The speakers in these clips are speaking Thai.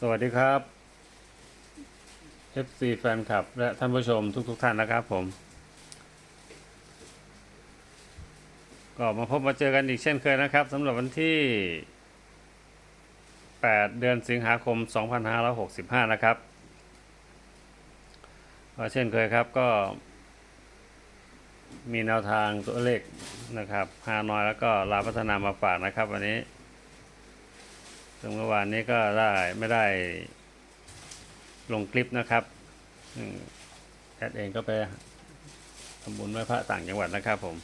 สวัสดีครับ FC แฟนคลับ และท่านผู้ชมทุกๆทท่านนะครับผม ก็มาพบมาเจอกันอีกเช่นเคยนะครับสำหรับวันที่ 8 เดือนสิงหาคม 2565 นะครับก็เช่นเคยครับก็มีแนวทางตัวเลขนะครับฮานอยแล้วก็ลาพัฒนามาฝากนะครับวันนี้ ซึ่งเมื่อวานนี้ก็ได้ไม่ได้ลงคลิปนะครับแอดเองก็ไปทำบุญไหว้พระต่างจังหวัดนะครับผม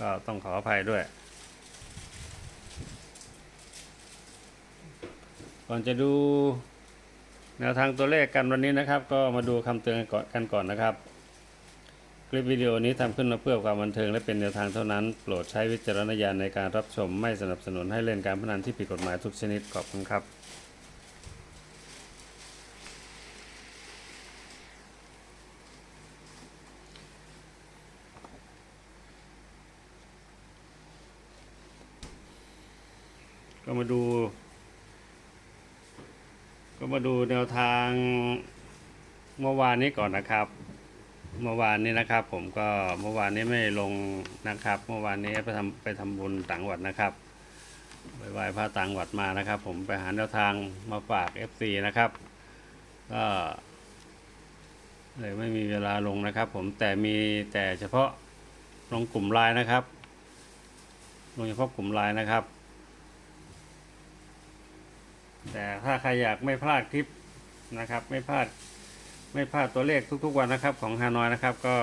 ก็ต้องขออภัยด้วย ก่อนจะดูแนวทางตัวเลขกันวันนี้นะครับ ก็มาดูคำเตือนกันก่อนกันก่อนนะครับ ลิปวิดีโอนี้ทำขึ้นมาเพื่อความบันเทิงและเป็นแนวทางเท่านั้น โปรดใช้วิจารณญาณในการรับชม ไม่สนับสนุนให้เล่นการพนันที่ผิดกฎหมายทุกชนิด ขอบคุณครับก็มาดู ก็มาดูแนวทางเมื่อวานนี้ก่อนนะครับ เมื่อวานนี้นะครับ ผมก็เมื่อวานนี้ไม่ลงนะครับ เมื่อวานนี้ไปทำไปทำบุญต่างหวัดนะครับไปไหว้พระต่างจังหวัดมานะครับ ผมไปหาแนวทางมาฝาก FC นะครับก็เลยไม่มีเวลาลงนะครับ ผมแต่มีแต่เฉพาะลงกลุ่มไลน์นะครับ ลงเฉพาะกลุ่มไลน์นะครับ แต่ถ้าใครอยากไม่พลาดคลิปนะครับ ไม่พลาด ไม่พลาดตัวเลขทุกๆวันนะครับของฮานอยนะครับก็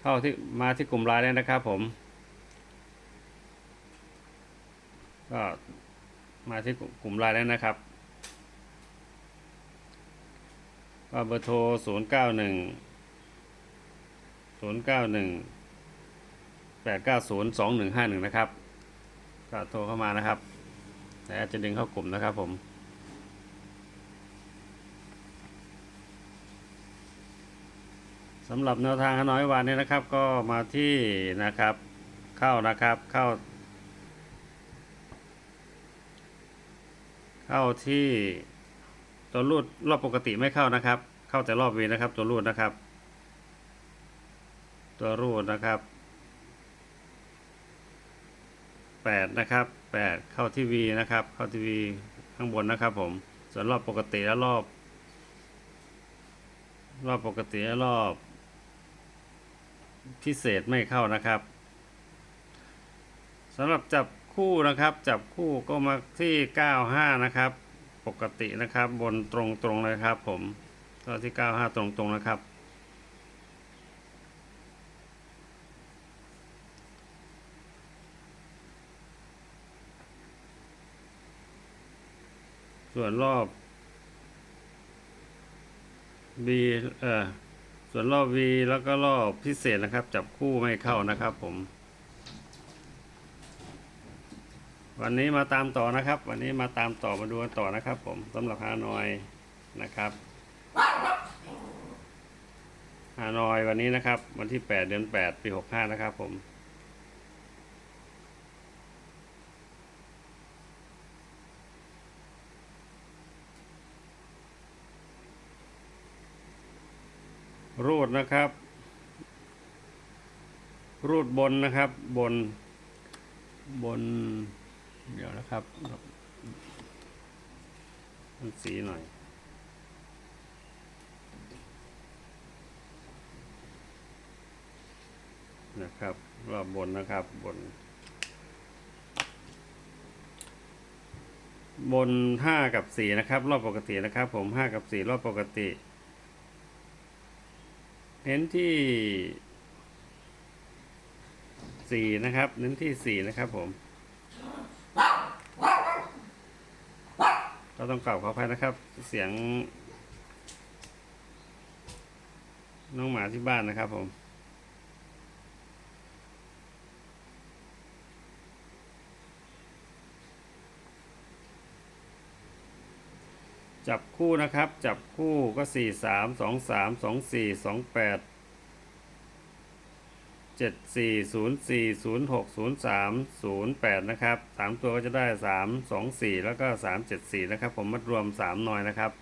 เข้าที่มาที่กลุ่มไลน์เลยนะครับผม ก็มาที่กลุ่มไลน์แล้วนะครับก็เบอร์โทร 0 9 1 0 9 1 8 9 0 2 1 5 1 นะครับ ก็โทรเข้ามานะครับ แต่จะดึงเข้ากลุ่มนะครับผม สำหรับแนวทางฮานอยวันนี้นะครับ ก็มาที่นะครับเข้านะครับเข้า เข้าที่ตัวรูดรอบปกติไม่เข้านะครับ เข้าแต่รอบวีนะครับ ตัวรูดนะครับ ตัวรูดนะครับแปดนะครับแปดเข้าที่วีนะครับ เข้าที่วีข้างบนนะครับผม ส่วนรอบปกติและรอบ รอบปกติและรอบ พิเศษไม่เข้านะครับสำหรับจับคู่นะครับ จับคู่ก็มาที่ 95 นะครับ ปกตินะครับ บนตรงตรงๆเลยครับ ผมก็ที่ 95 ตรงตรงๆนะครับ ส่วนรอบ B เอ่อ ส่วนรอบ V แล้วก็รอบพิเศษนะครับ จับคู่ไม่เข้านะครับ ผม วันนี้มาตามต่อนะครับ วันนี้มาตามต่อมาดูกันต่อนะครับ ผมสำหรับฮานอยนะครับฮานอยวันนี้นะครับ วันที่ 8 เดือน 8 ปี 65 นะครับผม รูดนะครับ รูดบนนะครับ บน บน เดี๋ยวนะครับสีหน่อย นะครับรอบบนนะครับบน บนห้ากับสี่นะครับ รอบปกตินะครับ ผมห้ากับสี่รอบปกติ เน้นที่สี่นะครับ เน้นที่สี่นะครับผม เราต้องกล่าวขออภัยนะครับ เสียง น้องหมาที่บ้านนะครับผม จับคู่นะครับ จับคู่ก็สี่สามสองสามสองสี่สองแปดเจ็ดสี่ศูนย์สี่ศูนย์หกศูนย์สามศูนย์แปดนะครับสามตัวก็จะได้สามสองสี่แล้วก็สามเจ็ดสี่นะครับ ผมมัดรวมสามหน่อยนะครับ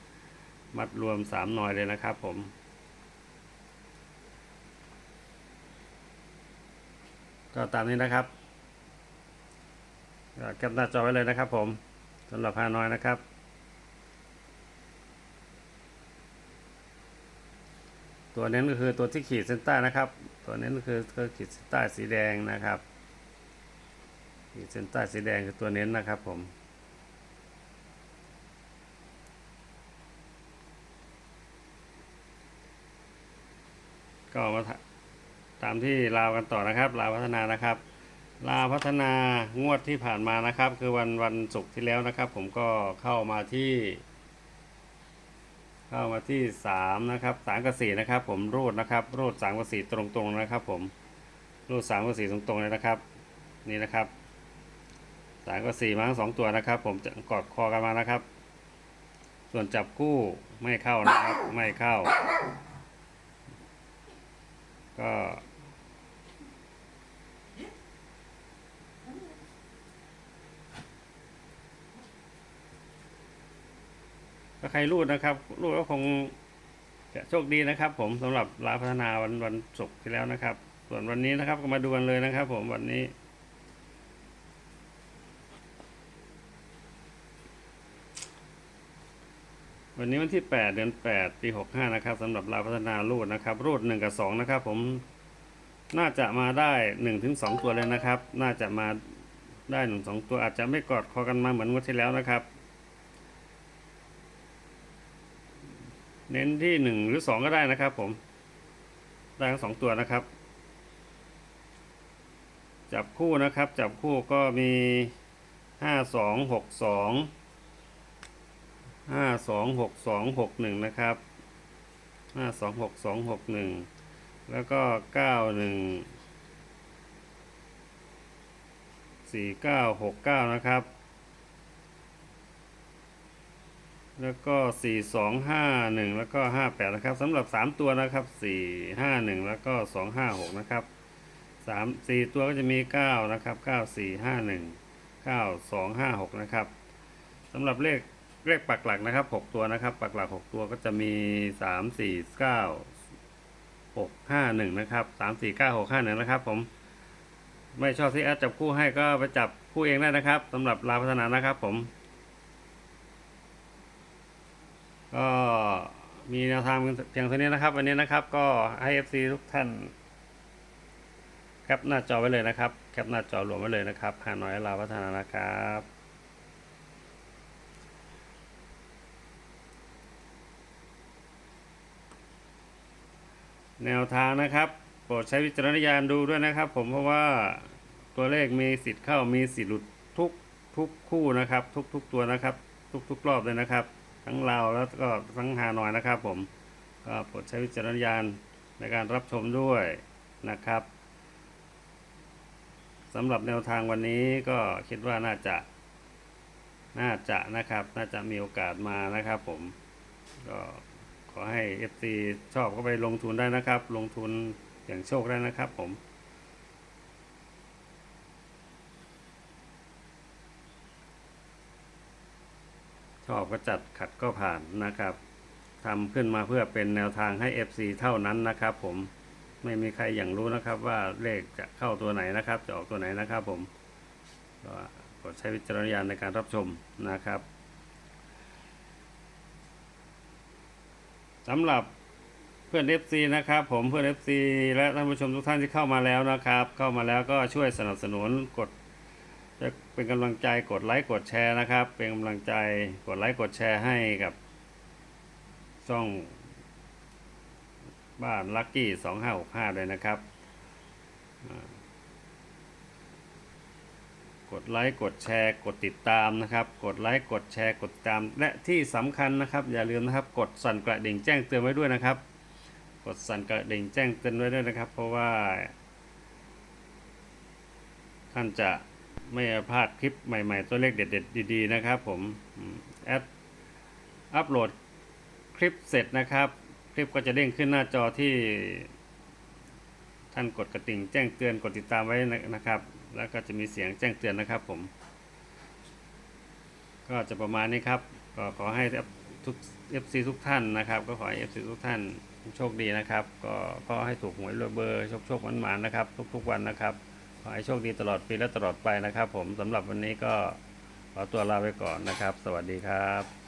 มัดรวมสามหน่อยเลยนะครับ ผมก็ตามนี้นะครับก็แคปหน้าจอไว้เลยนะครับผมสำหรับฮานอยนะครับ ตัวเน้นก็คือตัวที่ขีดเส้นใต้นะครับ ตัวเน้นก็คือคือขีดเส้นใต้สีแดงนะครับ ขีดเส้นใต้สีแดงคือตัวเน้นนะครับผมก็มาตามที่ลาวกันต่อนะครับ ลาวพัฒนานะครับ ลาวพัฒนางวดที่ผ่านมานะครับ คือวันวันศุกร์ที่แล้วนะครับ ผมก็เข้ามาที่ เข้ามาที่สามนะครับสามกับสี่นะครับ ผมรูดนะครับ รูดสามกับสี่ตรงๆนะครับ ผมรูดสามกับสี่ตรงๆเลยนะครับ นี่นะครับสามกับสี่มาทั้งสองตัวนะครับ ผมจะกอดคอกันมานะครับ ส่วนจับกู้ไม่เข้านะครับ ไม่เข้า ก็ ถ้าใครรูดนะครับ รูดก็คงจะโชคดีนะครับ ผมสำหรับลาพัฒนาวันวันศุกร์ที่แล้วนะครับ ส่วนวันนี้นะครับก็มาดูกันเลยนะครับ ผมวันนี้วันนี้วันที่ 8 เดือน 8 ปี 65 นะครับสำหรับลาพัฒนารูดนะครับ รูด 1 กับ 2 นะครับ ผมน่าจะมาได้1ถึง2ตัวเลยนะครับ น่าจะมาได้ 1 2 ตัวอาจจะไม่กอดคอกันมาเหมือนงวดที่แล้วนะครับ เน้นที่1หรือ2ก็ได้นะครับ ผม ได้ทั้งสองตัวนะครับ จับคู่นะครับ จับคู่ก็มี5 2 6 2ห้าสองหกสองหกหนึ่งนะครับห้าสองหกสองหกหนึ่งแล้วก็เก้าหนึ่งสี่เก้าหกเก้านะครับ แล้วก็สี่สองห้าหนึ่งแล้วก็ห้าแปดนะครับสำหรับสามตัวนะครับสี่ห้าหนึ่งแล้วก็สองห้าหกนะครับสามสี่ตัวก็จะมีเก้านะครับเก้าสี่ห้าหนึ่งเก้าสองห้าหกนะครับสำหรับเลขเลขปักหลักนะครับหกตัวนะครับ ปักหลักหกตัวก็จะมีสามสี่เก้าหกห้าหนึ่งนะครับสามสี่เก้าหกห้าหนึ่งนะครับผม ไม่ชอบที่แอดจับคู่ให้ก็ไปจับคู่เองได้นะครับสำหรับลาพัฒนานะครับผม ก็มีแนวทางเพียงเท่านี้นะครับ วันนี้นะครับก็ให้ FC ทุกท่านแคปหน้าจอไว้เลยนะครับ แคปหน้าจอรวมไว้เลยนะครับหาน้อยลาวพัฒนานะครับแนวทางนะครับ โปรดใช้วิจารณญาณดูด้วยนะครับ ผมเพราะว่าตัวเลขมีสิทธิ์เข้ามีสิทธิ์หลุดทุกทุกคู่นะครับ ทุกทุกตัวนะครับ ทุกทุกรอบเลยนะครับ ทั้งเราวแล้วก็ทั้งฮานอยนะครับผมก็โปรดใช้วิจารณญาณในการรับชมด้วยนะครับสำหรับแนวทางวันนี้ก็คิดว่าน่าจะ น่าจะนะครับ น่าจะมีโอกาสมานะครับผมก็ขอให้ FC ชอบก็ไปลงทุนได้นะครับ ลงทุนอย่างโชคได้นะครับผม ชอบก็จัดขัดก็ผ่านนะครับทำขึ้นมาเพื่อเป็นแนวทางให้ FC เท่านั้นนะครับ ผมไม่มีใครอย่างรู้นะครับว่าเลขจะเข้าตัวไหนนะครับ จะออกตัวไหนนะครับ ผมก็โปรดใช้วิจารณญาณในการรับชมนะครับสำหรับเพื่อน FC นะครับ ผมเพื่อน FC และท่านผู้ชมทุกท่านที่เข้ามาแล้วนะครับ เข้ามาแล้วก็ช่วยสนับสนุนกด เป็นกำลังใจกดไลค์กดแชร์นะครับ เป็นกำลังใจกดไลค์กดแชร์ให้กับช่องบ้านลัคกี้สองห้าหกห้าเลยนะครับ กดไลค์กดแชร์กดติดตามนะครับ กดไลค์กดแชร์กดติดตาม และที่สำคัญนะครับ อย่าลืมนะครับกดสั่นกระดิ่งแจ้งเตือนไว้ด้วยนะครับ กดสั่นกระดิ่งแจ้งเตือนไว้ด้วยนะครับ เพราะว่า ท่านจะ ไม่พลาดคลิปใหม่ๆ ตัวเลขเด็ดๆ ดีๆ นะครับผมแอดอัปโหลดคลิปเสร็จนะครับ คลิปก็จะเด้งขึ้นหน้าจอที่ ท่านกดกระดิ่งแจ้งเตือนกดติดตามไว้นะครับ แล้วก็จะมีเสียงแจ้งเตือนนะครับผม ก็จะประมาณนี้ครับ ก็ขอให้ทุก FC ทุกท่านนะครับ ก็ขอให้ FC ทุกท่านโชคดีนะครับ ก็ขอให้ถูกหวยรวยเบอร์โชคโชคหวานๆนะครับ ทุกๆวันนะครับ อให้โชคดีตลอดปีและตลอดไปนะครับ ผมสำหรับวันนี้ก็ขอตัวลาไปก่อนนะครับ สวัสดีครับ